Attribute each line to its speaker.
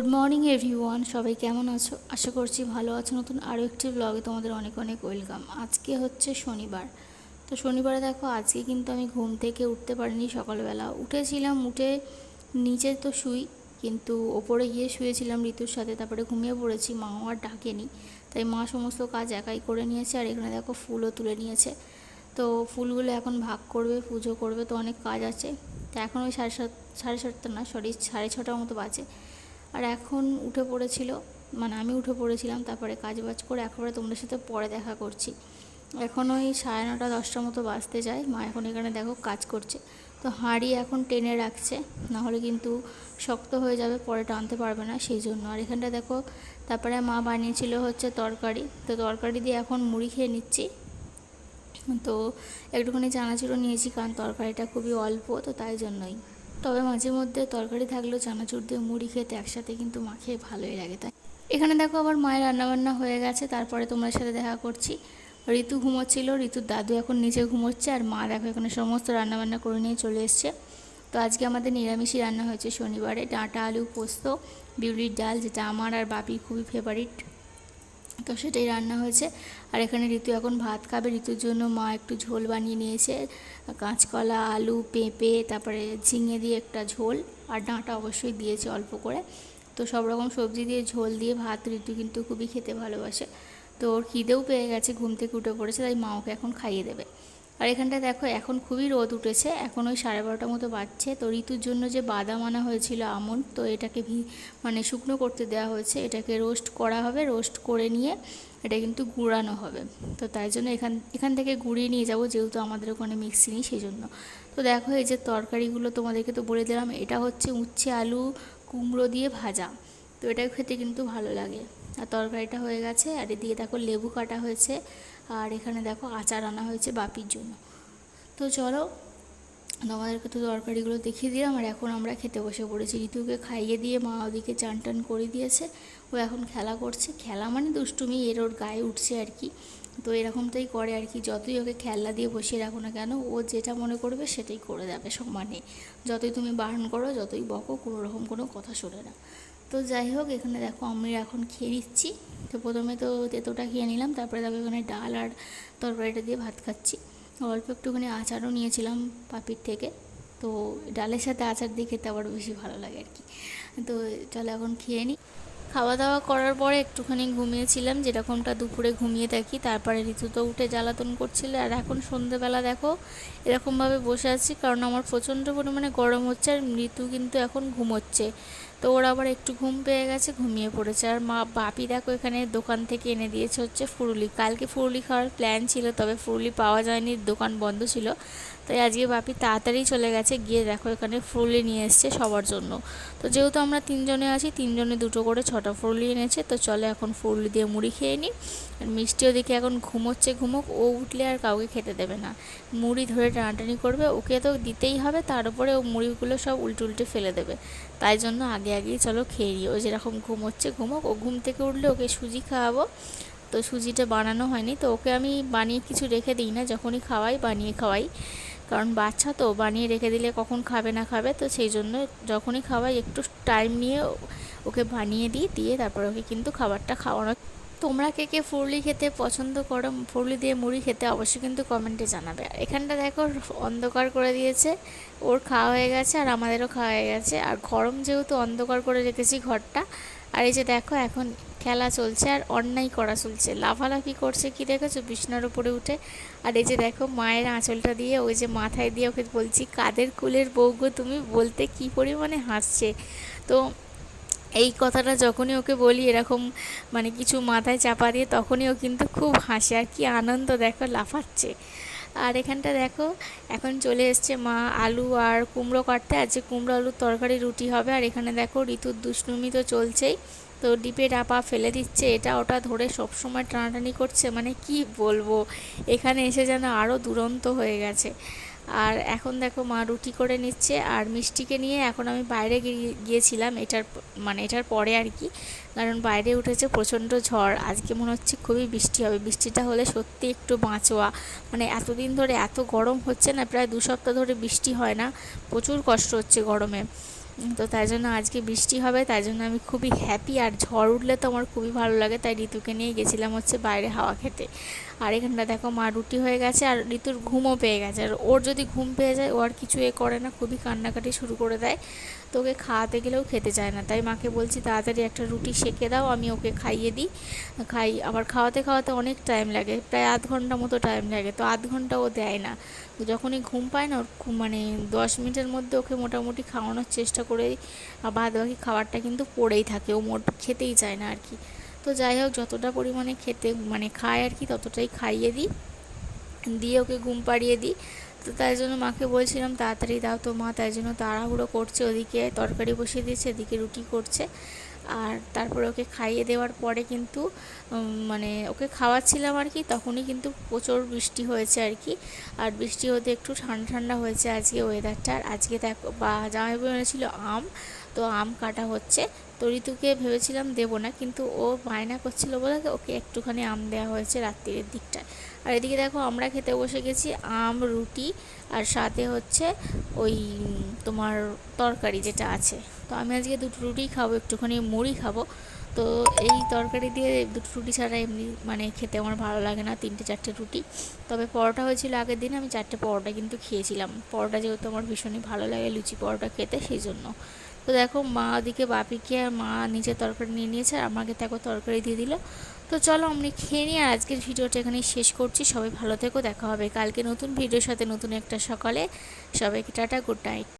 Speaker 1: Good morning everyone সবাই কেমন আছো? আশা করছি ভালো আছো। নতুন আরও একটি ব্লগে তোমাদের অনেক অনেক ওয়েলকাম আজকে হচ্ছে শনিবার। তো শনিবারে দেখো, আজকে কিন্তু আমি ঘুম থেকে উঠতে পারিনি সকালবেলা। উঠেছিলাম, উঠে নিচে তো শুই, কিন্তু ওপরে গিয়ে শুয়েছিলাম ঋতুর সাথে। তারপরে ঘুমিয়ে পড়েছি মাও আর ডাকেনি। তাই মা সমস্ত কাজ একাই করে নিয়েছে, আর এখানে দেখো ফুলও তুলে নিয়েছে। তো ফুলগুলো এখন ভাগ করবে, পুজো করবে, তো অনেক কাজ আছে। তো এখন ওই সাড়ে সাত, সাড়ে সাতটা না সরি সাড়ে ছটার মতো বাজে। আর এখন উঠে পড়েছিল মানে আমি উঠে পড়েছিলাম, তারপরে কাজ বাজ করে একেবারে তোমাদের সাথে পরে দেখা করছি। এখন ওই সাড়ে নটা, দশটার মতো বাজতে যায়, মা এখন এখানে দেখো কাজ করছে। তো হাঁড়ি এখন টেনে রাখছে, নাহলে কিন্তু শক্ত হয়ে যাবে, পরে টানতে পারবে না, সেই জন্য। আর এখানটা দেখো, তারপরে মা বানিয়েছিল হচ্ছে তরকারি। তো তরকারি দিয়ে এখন মুড়ি খেয়ে নিচ্ছি। তো একটুখানি চানাচুরও নিয়েছি, কারণ তরকারিটা খুবই অল্প, তো তাই জন্যই। তবে মাঝে মধ্যে তরকারি থাকলেও চানাচুর দিয়ে মুড়ি খেতে একসাথে কিন্তু মাখিয়ে ভালোই লাগে, তাই। এখানে দেখো আবার মায়ের রান্নাবান্না হয়ে গেছে, তারপরে তোমার সাথে দেখা করছি। ঋতু ঘুমোচ্ছিল, ঋতুর দাদু এখন নিচে ঘুমোচ্ছে আর মা দেখো এখানে সমস্ত রান্নাবান্না করে নিয়ে চলে এসছে। তো আজকে আমাদের নিরামিষই রান্না হয়েছে শনিবারে, ডাঁটা, আলু পোস্ত, বিউলির ডাল, যেটা আমার আর বাপির খুবই ফেভারিট তো সেটাই রান্না হয়েছে। আর এখানে ঋতু এখন ভাত খাবে। ঋতুর জন্য মা একটু ঝোল বানিয়ে নিয়েছে। কাঁচকলা, আলু, পেঁপে, তারপরে ঝিঙে দিয়ে একটা ঝোল আর ডাঁটা অবশ্যই দিয়েছে অল্প করে। তো সব রকম সবজি দিয়ে ঝোল দিয়ে ভাত ঋতু কিন্তু খুবই খেতে ভালোবাসে। তো ওর খিদেও পেয়ে গেছে, ঘুম থেকে উঠে পড়েছে, তাই মা ওকে এখন খাইয়ে দেবে। আর এখানটা দেখো, এখন খুবই রোদ উঠেছে। এখন ওই সাড়ে বারোটার মতো বাজছে। তো ঋতুর জন্য যে বাদাম আনা হয়েছিল আমন, তো এটাকে ভি মানে শুকনো করতে দেওয়া হয়েছে। এটাকে রোস্ট করা হবে, রোস্ট করে নিয়ে এটা কিন্তু গুঁড়ানো হবে। তো তাই জন্য এখান এখান থেকে গুঁড়িয়ে নিয়ে যাব, যেহেতু আমাদের ওখানে মিক্সি নেই সেই জন্য তো দেখো, এই যে তরকারিগুলো তোমাদেরকে তো বলে দিলাম, এটা হচ্ছে উচ্ছে আলু কুমড়ো দিয়ে ভাজা। তো এটা খেতে কিন্তু ভালো লাগে। আর তরকারিটা হয়ে গেছে, আর এদিকে দেখো লেবু কাটা হয়েছে। আর এখানে দেখো আচার আনা হয়েছে বাপির জন্য। তো চলো, তোমাদেরকে তো তরকারিগুলো দেখিয়ে দিলাম আর এখন আমরা খেতে বসে পড়েছি। ঋতুকে খাইয়ে দিয়ে মা ওদিকে চান টান করে দিয়েছে। ও এখন খেলা করছে। খেলা মানে দুষ্টুমি, এর ওর গায়ে উঠছে আর কি। তো এরকমটাই করে আর কি। যতই ওকে খেলনা দিয়ে বসিয়ে রাখো না কেন, ও যেটা মনে করবে সেটাই করে যাবে, সমানে যতই তুমি বারণ করো, যতই বকো, কোনো রকম কোনো কথা শোনে না। তো যাই হোক, এখানে দেখো আমি এখন খেয়ে নিচ্ছি। তো প্রথমে তো তেতোটা খেয়ে নিলাম, তারপরে দেখো এখানে ডাল আর তরকারিটা দিয়ে ভাত খাচ্ছি। অল্প একটুখানি আচারও নিয়েছিলাম পাপির থেকে। তো ডালের সাথে আচার দিয়ে খেতে আবার বেশি ভালো লাগে আর কি। তো চলো এখন খেয়ে নিই খাওয়া দাওয়া করার পরে একটুখানি ঘুমিয়েছিলাম, যেরকমটা দুপুরে ঘুমিয়ে থাকি, তারপরে ঋতু তো উঠে জ্বালাতন করছিল। আর এখন সন্ধেবেলা দেখো, এরকমভাবে বসে আছি, কারণ আমার প্রচণ্ড পরিমাণে গরম হচ্ছে আর ঋতু কিন্তু এখন ঘুমোচ্ছে। তো ওরা আবার একটু ঘুম পেয়ে গেছে, ঘুমিয়ে পড়েছে। আর মা, বাপি দেখো এখানে দোকান থেকে এনে দিয়েছে হচ্ছে ফুরুলি। কালকে ফুরুলি খাওয়ার প্ল্যান ছিল, তবে ফুরুলি পাওয়া যায়নি, দোকান বন্ধ ছিল। তাই আজকে বাপি তাড়াতাড়ি চলে গেছে, গিয়ে দেখো এখানে ফুরুলি নিয়ে এসছে সবার জন্য। তো যেহেতু আমরা তিনজনে আছি, তিনজনে দুটো করে ছটা ফুরুলি এনেছে, তো চলে এখন ফুরুলি দিয়ে মুড়ি খেয়ে নিই। আর মিষ্টিও দেখে এখন ঘুমোচ্ছে, ঘুমোক, ও উঠলে আর কাউকে খেতে দেবে না। মুড়ি ধরে টানাটানি করবে, ওকে তো দিতেই হবে, তার উপরে ও মুড়িগুলো সব উল্টে উল্টে ফেলে দেবে। তাই জন্য আগে আগেই চলো খেয়ে নিই। ও যেরকম ঘুম হচ্ছে ঘুমোক। ও ঘুম থেকে উঠলে ওকে সুজি খাওয়াবো। তো সুজিটা বানানো হয়নি। তো ওকে আমি বানিয়ে কিছু রেখে দিই না। যখনই খাওয়াই, বানিয়ে খাওয়াই। কারণ বাচ্চা তো, বানিয়ে রেখে দিলে কখন খাবে না খাবে? তো সেই জন্য যখনই খাওয়াই, একটু টাইম নিয়ে ওকে বানিয়ে দিই। দিয়ে তারপর ওকে কিন্তু খাবারটা খাওয়ানো তোমরা কে কে ফুরলি খেতে পছন্দ করো, ফুরলি দিয়ে মুড়ি খেতে অবশ্যই কিন্তু কমেন্টে জানাবে। আর এখানটা দেখো অন্ধকার করে দিয়েছে, ওর খাওয়া হয়ে গেছে আর আমাদেরও খাওয়া হয়ে গেছে। আর গরম যেহেতু অন্ধকার করে রেখেছি ঘরটা, আর এই যে দেখো এখন খেলা চলছে আর অন্যায় করা চলছে। লাফালাফি করছে কি দেখেছ? বিছনার উপরে উঠে। আর এই যে দেখো মায়ের আঁচলটা দিয়ে ওই যে মাথায় দিয়ে ওকে বলছি, কাদের কুলের বউগো তুমি? বলতে কি পরিমাণে হাসছে। তো এই কথাটা যখনই ওকে বলি, এরকম মানে কিছু মাথায় চাপা দিয়ে তখনই ও কিন্তু খুব হাসে আর কি আনন্দ দেখো, লাফাচ্ছে। আর এখানটা দেখো, এখন চলে এসছে মা আলু আর কুমড়ো কাটতে। আর যে কুমড়ো আলুর তরকারি রুটি হবে। আর এখানে দেখো, ঋতুর দুষ্টুমি তো চলছেই। তো ডিপে ডাপা ফেলে দিচ্ছে। এটা ওটা ধরে সবসময় টানাটানি করছে। মানে কি বলব? এখানে এসে যেন আরও দুরন্ত হয়ে গেছে। আর এখন দেখো মা রুটি করে নিচ্ছে আর মিষ্টিকে নিয়ে এখন আমি বাইরে গিয়েছিলাম। এটার মানে এটার পরে আর কি। কারণ বাইরে উঠেছে প্রচণ্ড ঝড়। আজকে মনে হচ্ছে খুবই বৃষ্টি হবে। বৃষ্টিটা হলে সত্যি একটু বাঁচোয়া। মানে এতদিন ধরে এত গরম হচ্ছে না, প্রায় দু সপ্তাহ ধরে বৃষ্টি হয় না। প্রচুর কষ্ট হচ্ছে গরমে। তো তাই জন্য আজকে বৃষ্টি হবে। তাই জন্য আমি খুবই হ্যাপি আর ঝড় উঠলে তো আমার খুবই ভালো লাগে। তাই ঋতুকে নিয়ে গেছিলাম হচ্ছে বাইরে হাওয়া খেতে। আর এখানটা দেখো মা রুটি হয়ে গেছে আর ঋতুর ঘুমও পেয়ে গেছে। আর ওর যদি ঘুম পেয়ে যায়, ও আর কিছু এ করে না, খুবই কান্নাকাটি শুরু করে দেয়। তো ওকে খাওয়াতে গেলেও খেতে চায় না। তাই মাকে বলছি, তাড়াতাড়ি একটা রুটি সেকে দাও, আমি ওকে খাইয়ে দিই। খাই, আবার খাওয়াতে খাওয়াতে অনেক টাইম লাগে, প্রায় আধ ঘণ্টা মতো টাইম লাগে। তো আধ ঘণ্টা ও দেয় না। যখনই ঘুম পায় না, ওর মানে দশ মিনিটের মধ্যে ওকে মোটামুটি খাওয়ানোর চেষ্টা করেই বাদ বাকি খাবারটা কিন্তু পড়েই থাকে। ও মোট খেতেই চায় না আর কি। তো যাই হোক, যতটা পরিমাণে খেতে মানে খায় আর কি, ততটাই খাইয়ে দিই। দিয়ে ওকে ঘুম পাড়িয়ে দিই। তো তাই জন্য মাকে বলছিলাম, তাড়াতাড়ি দাও তো মা। তাই জন্য তাড়াহুড়ো করছে। ওদিকে তরকারি বসিয়ে দিয়েছে, এদিকে রুটি করছে। আর তারপরে ওকে খাইয়ে দেওয়ার পরে কিন্তু মানে ওকে খাওয়াচ্ছিলাম আর কি, তখনই কিন্তু প্রচুর বৃষ্টি হয়েছে আর কি। আর বৃষ্টি হতে একটু ঠান্ডা ঠান্ডা হয়েছে আজকে ওয়েদারটা আর আজকে দেখো, বা জামাইবাবু এনেছিল আম। তো আম কাটা হচ্ছে। তো ঋতুকে ভেবেছিলাম দেবো না, কিন্তু ও বায়না করছিল বলে ওকে একটুখানি আম দেওয়া হয়েছে রাত্রির দিকটায়। আর এদিকে দেখো আমরা খেতে বসে গেছি আম, রুটি আর সাথে হচ্ছে ওই তোমার তরকারি যেটা আছে। তো আমি আজকে দুটো রুটি খাব, একটুখানি মুড়ি খাব। তো এই তরকারি দিয়ে দুটো রুটি ছাড়া এমনি মানে খেতে আমার ভালো লাগে না, তিনটে চারটে রুটি। তবে পরোটা হয়েছিল আগের দিন, আমি চারটে পরোটা কিন্তু খেয়েছিলাম। পরোটা যেহেতু আমার ভীষণই ভালো লাগে, লুচি পরোটা খেতে, সেই জন্য। তো দেখো মা ওদিকে, বাপিকে আর মা নিজের তরকারি নিয়ে নিয়েছে আর আমাকে দেখো তরকারি দিয়ে দিল। তো চলো আমি খেয়ে নিয়ে আর আজকের ভিডিওটা এখানেই শেষ করছি। সবাই ভালো থেকো, দেখা হবে কালকে নতুন ভিডিওর সাথে নতুন একটা সকালে। সবাইকে টাটা, গুড নাইট।